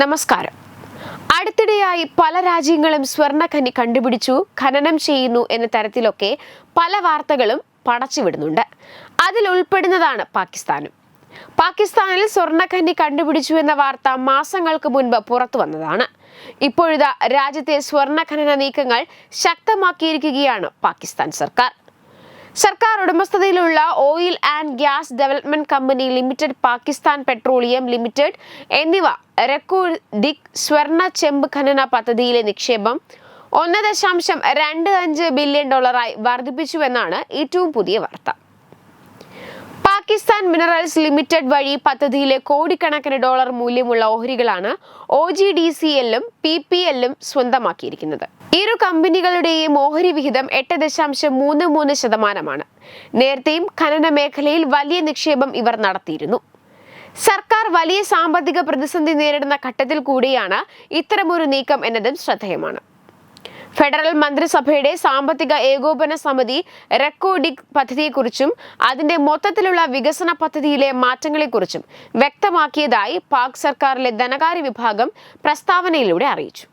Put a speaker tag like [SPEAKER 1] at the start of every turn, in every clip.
[SPEAKER 1] നമസ്കാരം. അടുത്തിടെയായി പല രാജ്യങ്ങളും സ്വർണഖനി കണ്ടുപിടിച്ചു ഖനനം ചെയ്യുന്നു എന്ന തരത്തിലൊക്കെ പല വാർത്തകളും പടച്ചുവിടുന്നുണ്ട് അതിൽ ഉൾപ്പെടുന്നതാണ് പാകിസ്ഥാനും. പാകിസ്ഥാനിൽ സ്വർണഖനി കണ്ടുപിടിച്ചു എന്ന വാർത്ത മാസങ്ങൾക്ക് മുൻപ് പുറത്തു വന്നതാണ്. ഇപ്പോഴിതാ രാജ്യത്തെ സ്വർണഖനന നീക്കങ്ങൾ ശക്തമാക്കിയിരിക്കുകയാണ് പാകിസ്ഥാൻ സർക്കാർ. സർക്കാർ ഉടമസ്ഥതയിലുള്ള oil and gas development company limited Pakistan petroleum limited എന്നിവ റെക്കോർഡിക് സ്വർണ ചെമ്പ് ഖനന പദ്ധതിയിലെ നിക്ഷേപം ഒന്ന് ദശാംശം രണ്ട് അഞ്ച് ബില്യൺ ഡോളറായി വർദ്ധിപ്പിച്ചുവെന്നാണ് ഏറ്റവും പുതിയ വാർത്ത. പാകിസ്ഥാൻ മിനറൽസ് ലിമിറ്റഡ് വഴി പദ്ധതിയിലെ കോടിക്കണക്കിന് ഡോളർ മൂല്യമുള്ള ഓഹരികളാണ് ഒ ജി ഡി സി എല്ലും പി പി എല്ലും സ്വന്തമാക്കിയിരിക്കുന്നത്. ഇരു കമ്പനികളുടെയും ഓഹരി വിഹിതം എട്ട് ദശാംശം മൂന്ന് മൂന്ന് ശതമാനമാണ്. നേരത്തെയും ഖനന മേഖലയിൽ വലിയ നിക്ഷേപം ഇവർ നടത്തിയിരുന്നു. സർക്കാർ വലിയ സാമ്പത്തിക പ്രതിസന്ധി നേരിടുന്ന ഘട്ടത്തിൽ കൂടിയാണ് ഇത്തരമൊരു നീക്കം എന്നതും ശ്രദ്ധേയമാണ്. ഫെഡറൽ മന്ത്രിസഭയുടെ സാമ്പത്തിക ഏകോപന സമിതി റെക്കോഡിക് പദ്ധതിയെക്കുറിച്ചും അതിന്റെ മൊത്തത്തിലുള്ള വികസന പദ്ധതിയിലെ മാറ്റങ്ങളെക്കുറിച്ചും വ്യക്തമാക്കിയതായി പാക് സർക്കാരിലെ ധനകാര്യ വിഭാഗം പ്രസ്താവനയിലൂടെ അറിയിച്ചു.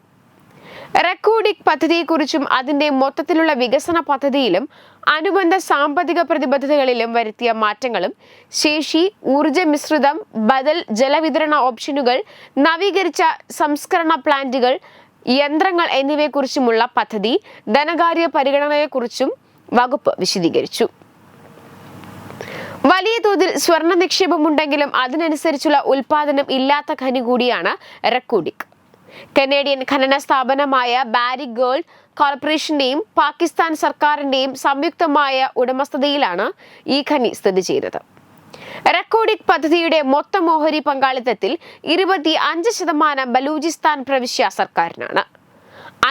[SPEAKER 1] റെക്കോഡിക് പദ്ധതിയെക്കുറിച്ചും അതിന്റെ മൊത്തത്തിലുള്ള വികസന പദ്ധതിയിലും അനുബന്ധ സാമ്പത്തിക പ്രതിബദ്ധതകളിലും വരുത്തിയ മാറ്റങ്ങളും ശേഷി ഊർജ മിശ്രിതം ബദൽ ജലവിതരണ ഓപ്ഷനുകൾ നവീകരിച്ച സംസ്കരണ പ്ലാന്റുകൾ യന്ത്രങ്ങൾ എന്നിവയെക്കുറിച്ചുമുള്ള പദ്ധതി ധനകാര്യ പരിഗണനയെക്കുറിച്ചും വകുപ്പ് വിശദീകരിച്ചു. വലിയ തോതിൽ സ്വർണ നിക്ഷേപമുണ്ടെങ്കിലും അതിനനുസരിച്ചുള്ള ഉൽപാദനം ഇല്ലാത്ത ഖനി കൂടിയാണ് റെക്കോഡിക്. കനേഡിയൻ ഖനന സ്ഥാപനമായ ബാരി ഗേൾഡ് കോർപ്പറേഷന്റെയും പാകിസ്ഥാൻ സർക്കാരിന്റെയും സംയുക്തമായ ഉടമസ്ഥതയിലാണ് ഈ ഖനി സ്ഥിതി ചെയ്യുന്നത്. റെക്കോഡിക് പദ്ധതിയുടെ മൊത്തം ഓഹരി പങ്കാളിത്തത്തിൽ ഇരുപത്തി അഞ്ച് ശതമാനം ബലൂചിസ്ഥാൻ പ്രവിശ്യ സർക്കാരിനാണ്.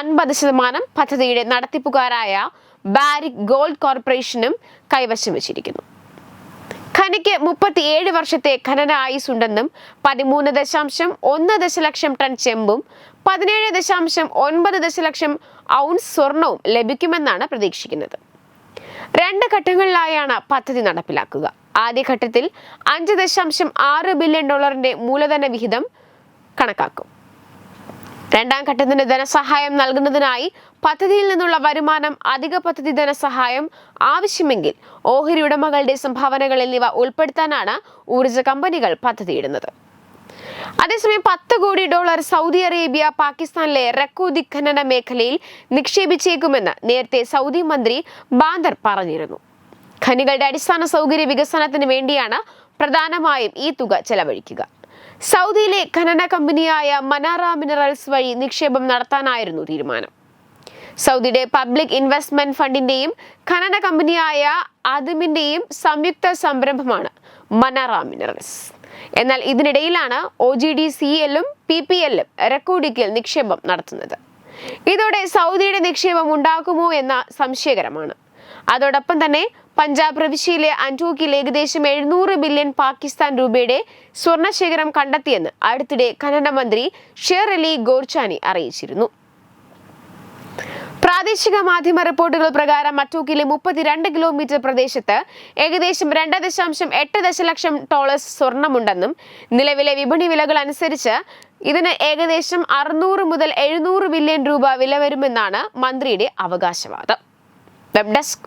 [SPEAKER 1] അൻപത് ശതമാനം പദ്ധതിയുടെ നടത്തിപ്പുകാരായ ബാരിക് ഗോൾഡ് കോർപ്പറേഷനും കൈവശം വെച്ചിരിക്കുന്നു. ഖനിക്ക് മുപ്പത്തിയേഴ് വർഷത്തെ ഖനന ആയുസ് ഉണ്ടെന്നും പതിമൂന്ന് ദശാംശം ഒന്ന് ദശലക്ഷം ടൺ ചെമ്പും പതിനേഴ് ദശാംശം ഒൻപത് ദശലക്ഷം ഔൺസ് സ്വർണവും ലഭിക്കുമെന്നാണ് പ്രതീക്ഷിക്കുന്നത്. രണ്ട് ഘട്ടങ്ങളിലായാണ് പദ്ധതി നടപ്പിലാക്കുക. ആദ്യഘട്ടത്തിൽ അഞ്ച് ദശാംശം ആറ് ബില്യൺ ഡോളറിന്റെ മൂലധന വിഹിതം കണക്കാക്കും. രണ്ടാം ഘട്ടത്തിന് ധനസഹായം നൽകുന്നതിനായി പദ്ധതിയിൽ നിന്നുള്ള വരുമാനം അധിക പദ്ധതി ധനസഹായം ആവശ്യമെങ്കിൽ ഓഹരി ഉടമകളുടെ സംഭാവനകൾ എന്നിവ ഉൾപ്പെടുത്താനാണ് ഊർജ കമ്പനികൾ പദ്ധതിയിടുന്നത്. അതേസമയം പത്ത് കോടി ഡോളർ സൗദി അറേബ്യ പാകിസ്ഥാനിലെ റെക്കോദി ഖനന മേഖലയിൽ നിക്ഷേപിച്ചേക്കുമെന്ന് നേരത്തെ സൗദി മന്ത്രി ബാന്ദർ പറഞ്ഞിരുന്നു. ഖനികളുടെ അടിസ്ഥാന സൗകര്യ വികസനത്തിന് വേണ്ടിയാണ് പ്രധാനമായും ഈ തുക ചെലവഴിക്കുക. സൗദിയിലെ ഖനന കമ്പനിയായ മനാറ മിനറൽസ് വഴി നിക്ഷേപം നടത്താനായിരുന്നു തീരുമാനം. സൗദിയുടെ പബ്ലിക് ഇൻവെസ്റ്റ്മെന്റ് ഫണ്ടിന്റെയും ഖനന കമ്പനിയായ ആദിമിന്റെയും സംയുക്ത സംരംഭമാണ് മനാറ മിനറൽസ്. എന്നാൽ ഇതിനിടയിലാണ് ഒ ജി ഡി സി എല്ലും പി പി എല്ലും റെക്കോർഡിക്കൽ നിക്ഷേപം നടത്തുന്നത്. ഇതോടെ സൗദിയുടെ നിക്ഷേപം ഉണ്ടാക്കുമോ എന്ന സംശയകരമാണ്. അതോടൊപ്പം തന്നെ പഞ്ചാബ് പ്രവിശ്യയിലെ അന്റോക്കിൽ ഏകദേശം എഴുന്നൂറ് ബില്യൺ പാകിസ്ഥാൻ രൂപയുടെ സ്വർണശേഖരം കണ്ടെത്തിയെന്ന് അടുത്തിടെ കന്നഡ മന്ത്രി ഷെയർ അലി ഗോർച്ചാനി അറിയിച്ചിരുന്നു. പ്രാദേശിക മാധ്യമ റിപ്പോർട്ടുകൾ പ്രകാരം മറ്റൂക്കിലെ മുപ്പത്തിരണ്ട് കിലോമീറ്റർ പ്രദേശത്ത് ഏകദേശം രണ്ട് ദശാംശം എട്ട് ദശലക്ഷം ഡോളേഴ്സ് സ്വർണമുണ്ടെന്നും നിലവിലെ വിപണി വിലകൾ അനുസരിച്ച് ഇതിന് ഏകദേശം അറുന്നൂറ് മുതൽ എഴുന്നൂറ് ബില്യൺ രൂപ വില വരുമെന്നാണ് മന്ത്രിയുടെ അവകാശവാദം. Web desk